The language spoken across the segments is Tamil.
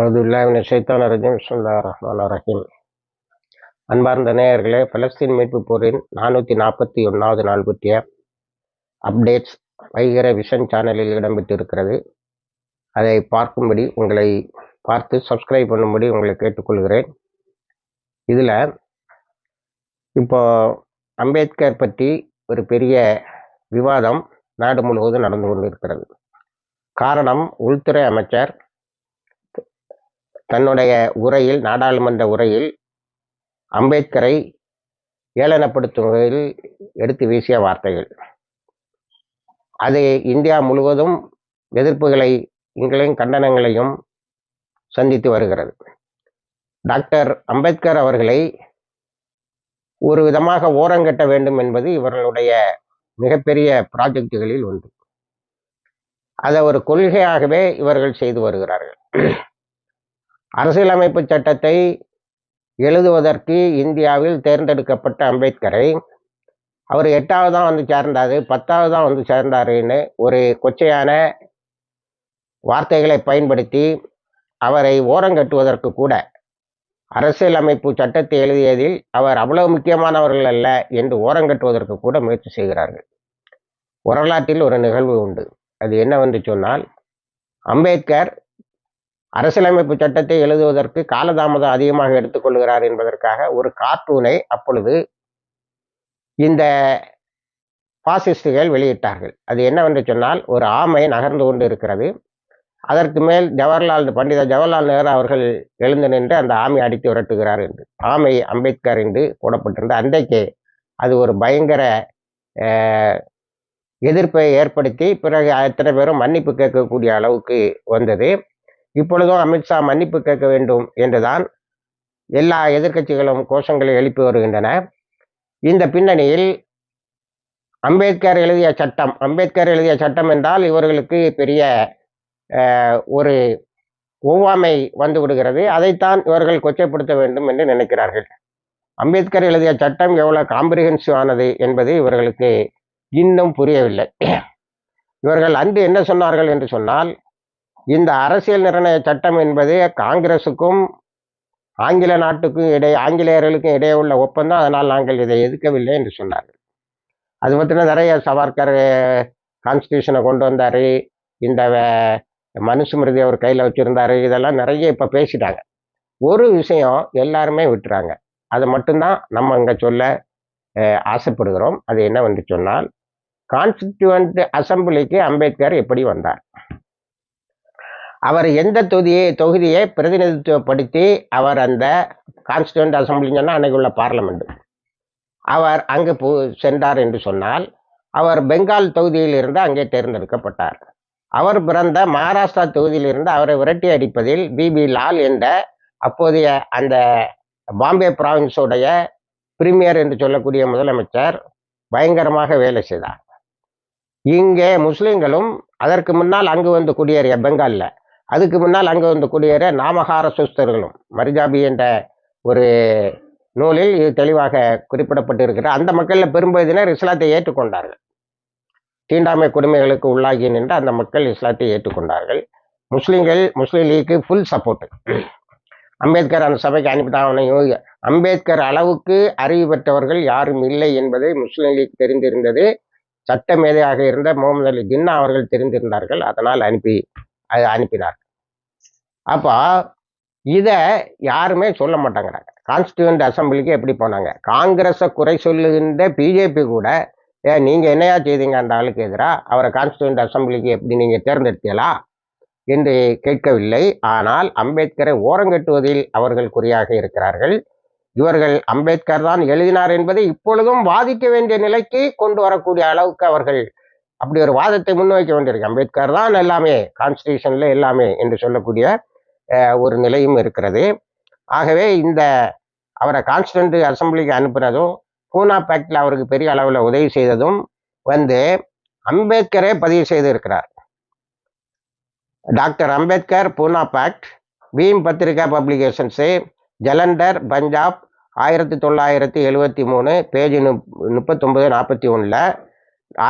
அதுல்லாவின் ஷைத்தான் ரஜீம். சுல்லா ரஹ்மான் ரஹீம். அன்பார்ந்த நேயர்களே பலஸ்தீன் மீட்பு போரின் நானூற்றி நாற்பத்தி ஒன்றாவது நாள் பற்றிய அப்டேட்ஸ் வைகர விஷன் சேனலில் இடம்பெற்றிருக்கிறது. அதை பார்க்கும்படி உங்களை பார்த்து சப்ஸ்கிரைப் பண்ணும்படி உங்களை கேட்டுக்கொள்கிறேன். இதில் இப்போ அம்பேத்கர் பற்றி ஒரு பெரிய விவாதம் நாடு முழுவதும் நடந்து கொண்டிருக்கிறது. காரணம் உள்துறை அமைச்சர் தன்னுடைய உரையில் நாடாளுமன்ற உரையில் அம்பேத்கரை ஏளனப்படுத்தும் வகையில் எடுத்து வீசிய வார்த்தைகள். அது இந்தியா முழுவதும் எதிர்ப்புகளை எங்களையும் கண்டனங்களையும் சந்தித்து வருகிறது. டாக்டர் அம்பேத்கர் அவர்களை ஒரு விதமாக ஓரங்கட்ட வேண்டும் என்பது இவர்களுடைய மிகப்பெரிய ப்ராஜெக்டுகளில் ஒன்று. அதை ஒரு கொள்கையாகவே இவர்கள் செய்து வருகிறார்கள். அரசியலமைப்பு சட்டத்தை எழுதுவதற்கு இந்தியாவில் தேர்ந்தெடுக்கப்பட்ட அம்பேத்கரை அவர் எட்டாவது தான் வந்து சேர்ந்தார் பத்தாவது தான் வந்து சேர்ந்தாருன்னு ஒரு கொச்சையான வார்த்தைகளை பயன்படுத்தி அவரை ஓரங்கட்டுவதற்கு கூட அரசியலமைப்பு சட்டத்தை எழுதியதில் அவர் அவ்வளவு முக்கியமானவர்கள் அல்ல என்று ஓரங்கட்டுவதற்கு கூட முயற்சி செய்கிறார்கள். வரலாற்றில் ஒரு நிகழ்வு உண்டு. அது என்னவென்று சொன்னால் அம்பேத்கர் அரசியலமைப்பு சட்டத்தை எழுதுவதற்கு காலதாமதம் அதிகமாக எடுத்துக்கொள்கிறார் என்பதற்காக ஒரு கார்ட்டூனை அப்பொழுது இந்த பாசிஸ்டுகள் வெளியிட்டார்கள். அது என்னவென்று சொன்னால் ஒரு ஆமை நகர்ந்து கொண்டு இருக்கிறது. அதற்கு மேல் ஜவஹர்லால் பண்டித ஜவஹர்லால் நேரு அவர்கள் எழுந்து நின்று அந்த ஆமை அடித்து விரட்டுகிறார் என்று. ஆமை அம்பேத்கர் என்று போடப்பட்டிருந்த அன்றைக்கே அது ஒரு பயங்கர எதிர்ப்பை ஏற்படுத்தி பிறகு எத்தனை பேரும் மன்னிப்பு கேட்கக்கூடிய அளவுக்கு வந்தது. இப்பொழுதும் அமித்ஷா மன்னிப்பு கேட்க வேண்டும் என்றுதான் எல்லா எதிர்கட்சிகளும் கோஷங்களை எழுப்பி வருகின்றன. இந்த பின்னணியில் அம்பேத்கர் எழுதிய சட்டம் அம்பேத்கர் எழுதிய சட்டம் என்றால் இவர்களுக்கு பெரிய ஒரு ஒவ்வாமை வந்து விடுகிறது. அதைத்தான் இவர்கள் கொச்சைப்படுத்த வேண்டும் என்று நினைக்கிறார்கள். அம்பேத்கர் எழுதிய சட்டம் எவ்வளோ காம்ப்ரிஹென்சிவ் ஆனது என்பது இவர்களுக்கு இன்னும் புரியவில்லை. இவர்கள் அன்று என்ன சொன்னார்கள் என்று சொன்னால் இந்த அரசியல் நிர்ணய சட்டம் என்பது காங்கிரசுக்கும் ஆங்கில நாட்டுக்கும் இடையே ஆங்கிலேயர்களுக்கும் இடையே உள்ள ஒப்பந்தம். அதனால் நாங்கள் இதை எதிர்க்கவில்லை என்று சொன்னார்கள். அது பற்றின நிறைய சவார்கர் கான்ஸ்டியூஷனை கொண்டு வந்தார். இந்த மனுஸ்மிருதி அவர் கையில் வச்சுருந்தாரு. இதெல்லாம் நிறைய இப்போ பேசிட்டாங்க. ஒரு விஷயம் எல்லாருமே விட்டுறாங்க. அது மட்டும்தான் நம்ம இங்கே சொல்ல ஆசைப்படுகிறோம். அது என்ன வந்து சொன்னால் கான்ஸ்டியூவன்ட் அசம்பிளிக்கு அம்பேத்கர் எப்படி வந்தார்? அவர் எந்த தொகுதியை தொகுதியை பிரதிநிதித்துவப்படுத்தி அவர் அந்த கான்ஸ்டியூண்ட் அசம்பிளிங்கன்னா அன்னைக்கு உள்ள பார்லமெண்ட் அவர் அங்கு போ சென்றார் என்று சொன்னால் அவர் பெங்கால் தொகுதியில் இருந்து அங்கே தேர்ந்தெடுக்கப்பட்டார். அவர் பிறந்த மகாராஷ்டிரா தொகுதியிலிருந்து அவரை விரட்டி அடிப்பதில் பிபி லால் என்ற அப்போதைய அந்த பாம்பே ப்ராவின்ஸோடைய பிரிமியர் என்று சொல்லக்கூடிய முதலமைச்சர் பயங்கரமாக வேலை செய்தார். இங்கே முஸ்லீம்களும் அதற்கு முன்னால் அங்கு வந்து குடியேறிய பெங்காலில் அதுக்கு முன்னால் அங்கே வந்து குடியேற நாமகார சுஸ்தர்களும் மரிஜாபி என்ற ஒரு நூலில் இது தெளிவாக குறிப்பிடப்பட்டிருக்கிற அந்த மக்களில் பெரும்பகுதியினர் இஸ்லாத்தை ஏற்றுக்கொண்டார்கள். தீண்டாமை கொடுமைகளுக்கு உள்ளாகி நின்று அந்த மக்கள் இஸ்லாத்தை ஏற்றுக்கொண்டார்கள். முஸ்லீம்கள் முஸ்லீம் லீக்கு ஃபுல் சப்போர்ட் அம்பேத்கர் அந்த சபைக்கு அனுப்பிதான் அம்பேத்கர் அளவுக்கு அறிவு பெற்றவர்கள் யாரும் இல்லை என்பதை முஸ்லீம் லீக் தெரிந்திருந்தது. சட்ட மேதையாக இருந்த முகமது அலி ஜின்னா அவர்கள் தெரிந்திருந்தார்கள். அதனால் அனுப்பி அது அனுப்பினார் அப்போ இதை யாருமே சொல்ல மாட்டாங்கிறாங்க. கான்ஸ்டியூண்ட் அசம்பிளிக்கு எப்படி போனாங்க? காங்கிரஸை குறை சொல்லுகின்ற பிஜேபி கூட ஏ நீங்கள் என்னையா செய்தீங்க அந்த ஆளுக்கு எதிராக அவரை கான்ஸ்டியூண்ட் அசம்பிளிக்கு எப்படி நீங்கள் தேர்ந்தெடுத்தீங்களா என்று கேட்கவில்லை. ஆனால் அம்பேத்கரை ஓரங்கட்டுவதில் அவர்கள் குறியாக இருக்கிறார்கள். இவர்கள் அம்பேத்கர் தான் எழுதினார் என்பதை இப்பொழுதும் வாதிக்க வேண்டிய நிலைக்கு கொண்டு வரக்கூடிய அளவுக்கு அவர்கள் அப்படி ஒரு வாதத்தை முன்வைக்க வேண்டியிருக்கு. அம்பேத்கர் தான் எல்லாமே கான்ஸ்டியூஷனில் எல்லாமே என்று சொல்லக்கூடிய ஒரு நிலையும் இருக்கிறது. ஆகவே இந்த அவரை கான்ஸ்டன்ட் அசம்பிளிக்கு அனுப்புனதும் பூனா பேக்டில் அவருக்கு பெரிய அளவில் உதவி செய்ததும் வந்து அம்பேத்கரே பதிவு செய்திருக்கிறார். Doctor Ambedkar Poona pact Bheem Patrika publications Jalandhar Punjab ஆயிரத்தி தொள்ளாயிரத்தி எழுவத்தி மூணு பேஜ் நு முப்பத்தொம்பது நாற்பத்தி ஒன்றில்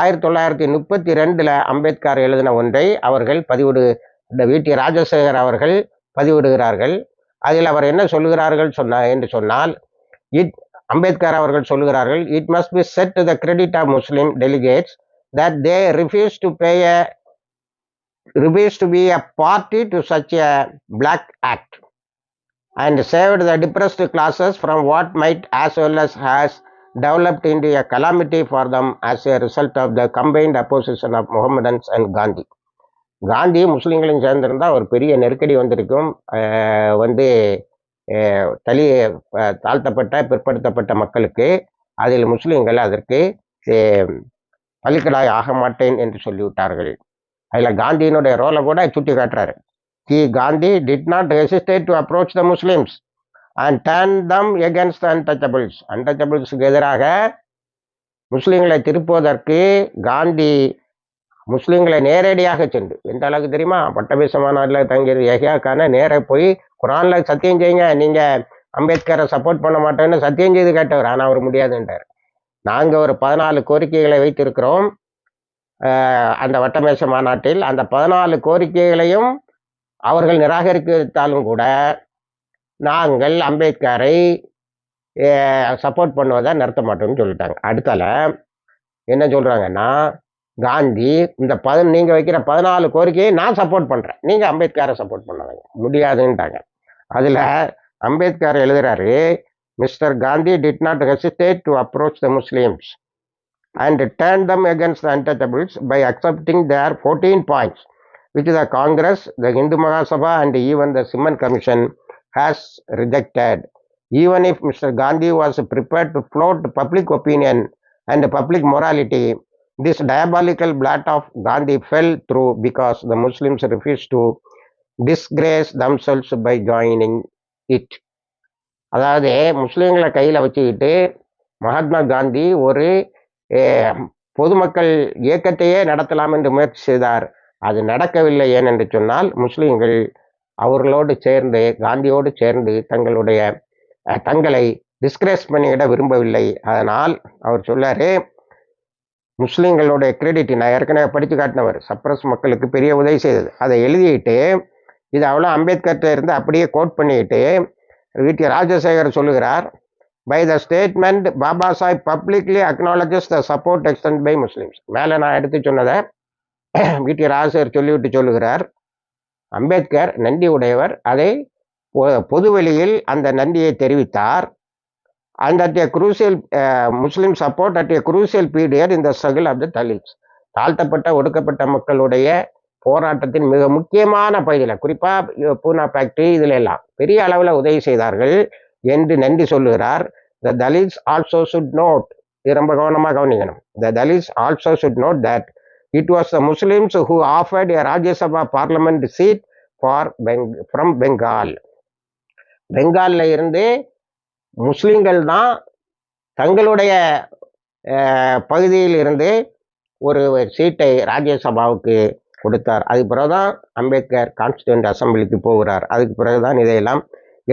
ஆயிரத்தி தொள்ளாயிரத்தி முப்பத்தி ரெண்டில் அம்பேத்கர் எழுதின ஒன்றை அவர்கள் பதிவிடு இந்த வி. டி. ராஜசேகர் அவர்கள் பதிவிடுகிறார்கள் அதில் அவர் என்ன சொல்லுகிறார்கள் சொன்ன என்று சொன்னால் இட் அம்பேத்கர் அவர்கள் சொல்லுகிறார்கள் it must be said to the credit of Muslim delegates that they refuse to pay a refused to be a party to such a black act and saved the depressed classes from what might as well as has developed into a calamity for them as a result of the combined opposition of Mohammedans and Gandhi. Gandhi முஸ்லீம்களையும் சேர்ந்திருந்தா ஒரு பெரிய நெருக்கடி வந்திருக்கும். வந்து தலி தாழ்த்தப்பட்ட பிற்படுத்தப்பட்ட மக்களுக்கு அதில் முஸ்லீம்கள் அதற்கு பலிக்கடாய் ஆக மாட்டேன் என்று சொல்லிவிட்டார்கள். அதில் காந்தியினுடைய ரோலை கூட சுட்டி காட்டுறாரு. கி Gandhi did not hesitate to approach the Muslims and turn them against untouchables அன்டச்சபிள்ஸுக்கு எதிராக முஸ்லீம்களை திருப்புவதற்கு காந்தி முஸ்லீம்களை நேரடியாக சென்று. எந்த அளவுக்கு தெரியுமா? பட்டபேச மாநாட்டில் தங்கிய யஹ்யா நேர போய் குரானில் சத்தியம் செய்யுங்க நீங்கள் அம்பேத்கரை சப்போர்ட் பண்ண மாட்டேன்னு சத்தியம் செய்து கேட்டவர். ஆனால் அவர் முடியாதுன்றார். நாங்கள் ஒரு பதினாலு கோரிக்கைகளை வைத்திருக்கிறோம். அந்த வட்டமேச மாநாட்டில். அந்த பதினாலு கோரிக்கைகளையும் அவர்கள் நிராகரித்தாலும் கூட நாங்கள் அம்பேத்கரை சப்போர்ட் பண்ணுவதை நிறுத்த மாட்டோம்னு சொல்லிட்டாங்க. அடுத்தால என்ன சொல்கிறாங்கன்னா காந்தி இந்த பதன் நீங்கள் வைக்கிற பதினாலு கோரிக்கையை நான் சப்போர்ட் பண்ணுறேன் நீங்கள் அம்பேத்கரை சப்போர்ட் பண்ணாங்க முடியாதுன்ட்டாங்க அதில் Ambedkar எழுதுகிறாரு mister Gandhi did not hesitate to approach the Muslims and turn them against untouchables by accepting their fourteen points which the Congress the Hindu Mahasabha and even the Simon Commission has rejected even if mister Gandhi was prepared to flout public opinion and public morality this diabolical blot of Gandhi fell through because the Muslims refused to disgrace themselves by joining it அதாவது முஸ்லீம்களை கையில் வச்சுக்கிட்டு மகாத்மா காந்தி ஒரு பொதுமக்கள் இயக்கத்தையே நடத்தலாம் என்று முயற்சி செய்தார். அது நடக்கவில்லை ஏனென்று சொன்னால் முஸ்லீம்கள் அவர்களோடு சேர்ந்து காந்தியோடு சேர்ந்து தங்களுடைய தங்களை டிஸ்கிரேஸ் பண்ணிவிட விரும்பவில்லை. அதனால் அவர் சொல்லாரு முஸ்லீம்களுடைய கிரெடிட் நான் ஏற்கனவே படித்து காட்டினவர். சப்ரஸ் மக்களுக்கு பெரிய உதவி செய்தது. அதை எழுதிட்டு இது அவ்வளோ அம்பேத்கர்கிட்ட இருந்து அப்படியே கோட் பண்ணிட்டு வீட்டு ராஜசேகர் சொல்லுகிறார் by the statement Baba Sahib publicly acknowledges the support extent by Muslims மேலே நான் எடுத்து சொன்னதை வீட்டு ராஜசேகர் சொல்லிவிட்டு சொல்லுகிறார் அம்பேத்கர் நன்றி உடையவர் அதை பொ- பொதுவெளியில் அந்த நன்றியை தெரிவித்தார். And at a crucial uh, Muslim support at a crucial period in the struggle of the Dalits. தாழ்த்தப்பட்ட ஒடுக்கப்பட்ட மக்களுடைய போராட்டத்தின் மிக முக்கியமான பகுதியில் குறிப்பாக பூனா ஃபேக்டரி இதில் எல்லாம் பெரிய அளவில் உதவி செய்தார்கள் என்று நன்றி சொல்லுகிறார். The Dalits also should note இது ரொம்ப கவனமாக கவனிக்கணும். The Dalits also should note that it was the Muslims who offered a Rajya Sabha parliament seat for Peng from Bengal பெங்காலில் இருந்து முஸ்லீம்கள் தான் தங்களுடைய பகுதியில் இருந்து ஒரு சீட்டை ராஜ்யசபாவுக்கு கொடுத்தார். அதுக்கு பிறகுதான் அம்பேத்கர் கான்ஸ்டியூண்ட் அசம்பிளிக்கு போகிறார். அதுக்கு பிறகுதான் இதையெல்லாம்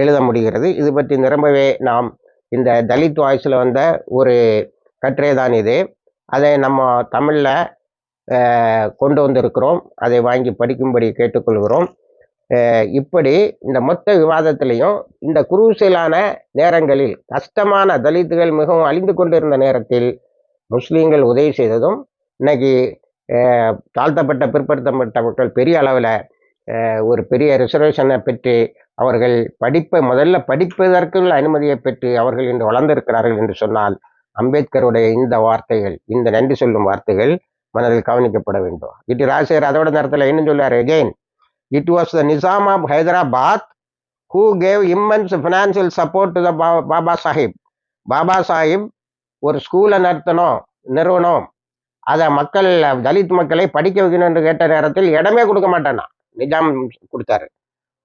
எழுத முடிகிறது. இது பற்றி நிரம்பவே நாம் இந்த தலித் வாய்ஸில் வந்த ஒரு கட்டுரை தான் இது. அதை நம்ம தமிழில் கொண்டு வந்திருக்கிறோம். அதை வாங்கி படிக்கும்படி கேட்டுக்கொள்கிறோம். இப்படி இந்த மொத்த விவாதத்திலையும் இந்த குரூசியலான நேரங்களில் கஷ்டமான தலித்துகள் மிகவும் அழிந்து கொண்டிருந்த நேரத்தில் முஸ்லீம்கள் உதவி செய்ததும் இன்னைக்கு தாழ்த்தப்பட்ட பிற்படுத்தப்பட்ட மக்கள் பெரிய அளவில் ஒரு பெரிய ரிசர்வேஷனை பெற்று அவர்கள் படிப்பை முதல்ல படிப்பதற்குள்ள அனுமதியை பெற்று அவர்கள் இன்று வளர்ந்திருக்கிறார்கள் என்று சொன்னால் அம்பேத்கருடைய இந்த வார்த்தைகள் இந்த நன்றி சொல்லும் வார்த்தைகள் மனதில் கவனிக்கப்பட வேண்டும். இட்டு ராஜசேகர் அதோட நேரத்தில் என்ன சொல்றாரு again it was the Nizam of Hyderabad who gave immense financial support to the Baba Sahib Baba Sahib ஒரு ஸ்கூலை நடத்தணும் நிறுவனம். அதை மக்கள் தலித் மக்களை படிக்க வைக்கணும் என்று கேட்ட நேரத்தில் இடமே கொடுக்க மாட்டேன்னா. நிஜாம் கொடுத்தாரு.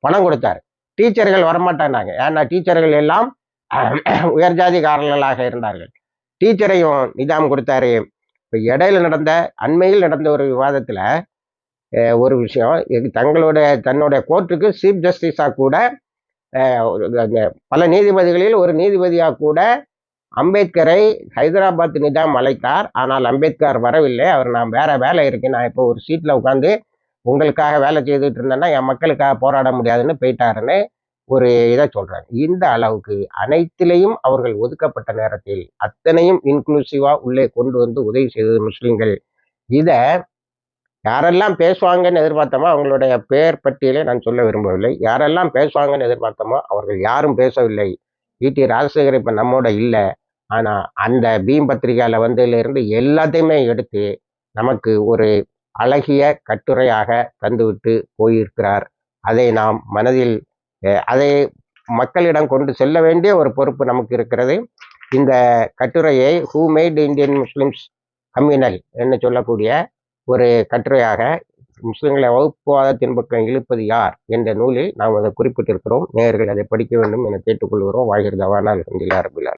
பணம் கொடுத்தாரு. டீச்சர்கள் வரமாட்டானாங்க ஏன்னா டீச்சர்கள் எல்லாம் உயர்ஜாதிகாரர்களாக இருந்தார்கள். டீச்சரையும் நிஜாம் கொடுத்தாரு. இப்போ இடையில நடந்த அண்மையில் நடந்த ஒரு விவாதத்தில் ஒரு விஷயம். இது தங்களுடைய தன்னுடைய கோர்ட்டுக்கு சீஃப் ஜஸ்டிஸாக கூட ஒரு- பல நீதிபதிகளில் ஒரு நீதிபதியாக கூட அம்பேத்கரை ஹைதராபாத் நிஜாம் அழைத்தார். ஆனால் அம்பேத்கர் வரவில்லை. அவர் நான் வேற வேலை இருக்கு நான் இப்போ ஒரு சீட்டில் உட்காந்து உங்களுக்காக வேலை செய்துட்டு இருந்தேன்னா என் மக்களுக்காக போராட முடியாதுன்னு போயிட்டாருன்னு ஒரு இதை சொல்றாங்க. இந்த அளவுக்கு அனைத்திலையும் அவர்கள் ஒதுக்கப்பட்ட நேரத்தில் அத்தனையும் இன்க்ளூசிவா உள்ளே கொண்டு வந்து உதவி செய்தது முஸ்லிம்கள். இதை யாரெல்லாம் பேசுவாங்கன்னு எதிர்பார்த்தோமோ அவங்களுடைய பெயர் பட்டியலை நான் சொல்ல விரும்பவில்லை. யாரெல்லாம் பேசுவாங்கன்னு எதிர்பார்த்தோமோ அவர்கள் யாரும் பேசவில்லை. ஈடி ராஜசேகர் இப்போ நம்மோட இல்லை. ஆனால் அந்த பீம் பத்திரிகையில் வந்ததுல எல்லாத்தையுமே எடுத்து நமக்கு ஒரு அழகிய கட்டுரையாக தந்துவிட்டு போயிருக்கிறார். அதை நாம் மனதில் அதை மக்களிடம் கொண்டு செல்ல வேண்டிய ஒரு பொறுப்பு நமக்கு இருக்கிறது. இந்த கட்டுரையை who made Indian Muslims communal என்று சொல்லக்கூடிய ஒரு கட்டுரையாக முஸ்லிம்களை வகுப்புவாத பக்கம் இழுப்பது யார்? என்ற நூலில் நாம் அதை குறிப்பிட்டிருக்கிறோம். நேயர்கள் அதை படிக்க வேண்டும் என கேட்டுக்கொள்கிறோம். வாகிர் தவானா அலமதுல்லா ரபுல்லா